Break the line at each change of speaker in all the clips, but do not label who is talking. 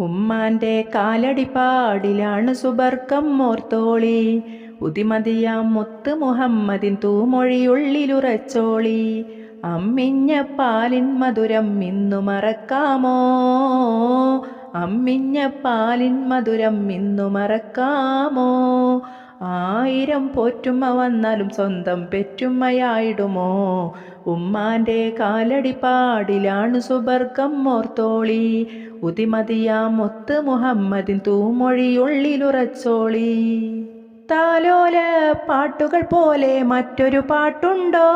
ഉമ്മാന്റെ കാലടിപ്പാടിലാണ് സുബർക്കം മോർത്തോളി. ഉതിമതിയാം മുത്ത് മുഹമ്മദിൻ തൂമൊഴിയുള്ളിലുറച്ചോളി. അമ്മിഞ്ഞ പാലിൻ മധുരം ഇന്നു മറക്കാമോ? അമ്മിഞ്ഞ പാലിൻ മധുരം ഇന്നു മറക്കാമോ? ആയിരം പോറ്റുമ്മ വന്നാലും സ്വന്തം പെറ്റുമ്മയായിടുമോ? ഉമ്മാന്റെ കാലടിപ്പാടിലാണ് സുബർഗം മോർത്തോളി ഉതിമതിയാ മൊത്ത് മുഹമ്മദിൻ തൂമൊഴിയുള്ളിലുറച്ചോളി. താലോല പാട്ടുകൾ പോലെ മറ്റൊരു പാട്ടുണ്ടോ?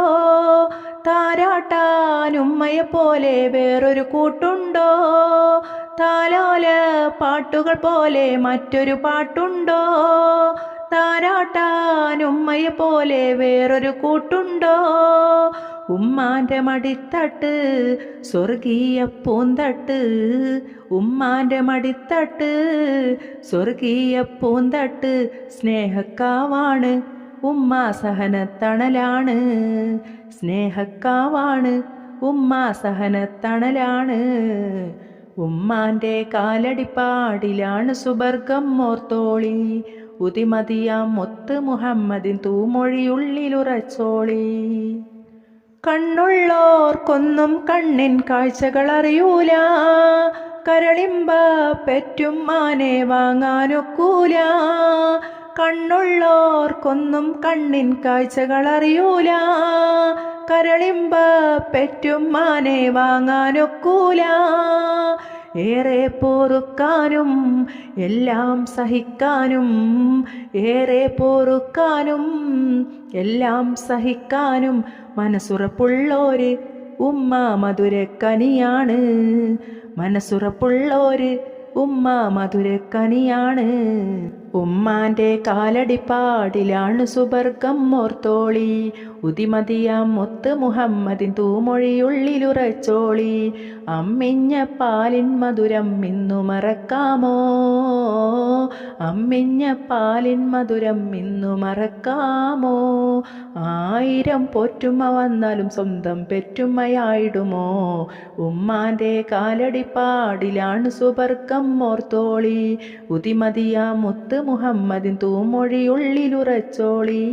താരാട്ടാനുമ്മയെ പോലെ വേറൊരു കൂട്ടുണ്ടോ? താലോല പാട്ടുകൾ പോലെ മറ്റൊരു പാട്ടുണ്ടോ? താരാട്ടാനുമ്മയെ പോലെ വേറൊരു കൂട്ടുണ്ടോ? ഉമ്മാന്റെ മടിത്തട്ട് സ്വർഗീയ പൂന്തട്ട്. ഉമ്മാന്റെ മടിത്തട്ട് സ്വർഗീയ പൂന്തട്ട് സ്നേഹക്കാവാണ്. ഉമ്മ സഹനത്തണലാണ്. സ്നേഹക്കാവാണ്. ഉമ്മ സഹനത്തണലാണ്. ഉമ്മാന്റെ കാലടിപ്പാടിലാണ് സുബർഗം മോർത്തോളി. ഉതിമതിയാം മുത്ത് മുഹമ്മദിൻ തൂമൊഴിയുള്ളിലുറച്ചോളി. കണ്ണുള്ളോർക്കൊന്നും കണ്ണിൻ കാഴ്ചകൾ അറിയൂല കരളിമ്പ പെറ്റും മാനെ വാങ്ങാനൊക്കൂല. കണ്ണുള്ളോർക്കൊന്നും കണ്ണിൻ കാഴ്ചകൾ അറിയൂല കരളിമ്പ പെറ്റും മാനെ വാങ്ങാനൊക്കൂല. ഏറെ പോറുക്കാനും എല്ലാം സഹിക്കാനും ഏറെ പോറുക്കാനും എല്ലാം സഹിക്കാനും മനസ്സുറപ്പുള്ളോര് ഉമ്മ മധുരക്കനിയാണ്. മനസ്സുറപ്പുള്ളോര് ഉമ്മ മധുരക്കനിയാണ്. ഉമ്മാന്റെ കാലടിപ്പാടിലാണ് സുബർഗം മോർത്തോളി. ഉതിമതിയാം മുത്ത് മുഹമ്മദിൻ തൂമൊഴിയുള്ളിലുറച്ചോളി. അമ്മിഞ്ഞ പാലിൻ മധുരം ഇന്നു മറക്കാമോ അമ്മിഞ്ഞ പാലിൻ മധുരം ഇന്നു മറക്കാമോ? ആയിരം പോറ്റുമ്മ വന്നാലും സ്വന്തം പെറ്റുമ്മയായിടുമോ? ഉമ്മാന്റെ കാലടിപ്പാടിലാണ് സുബർക്കം മോർത്തോളി ഉതിമതിയാ മുത്ത് മുഹമ്മദിൻ തൂമൊഴിയുള്ളിലുറച്ചോളി.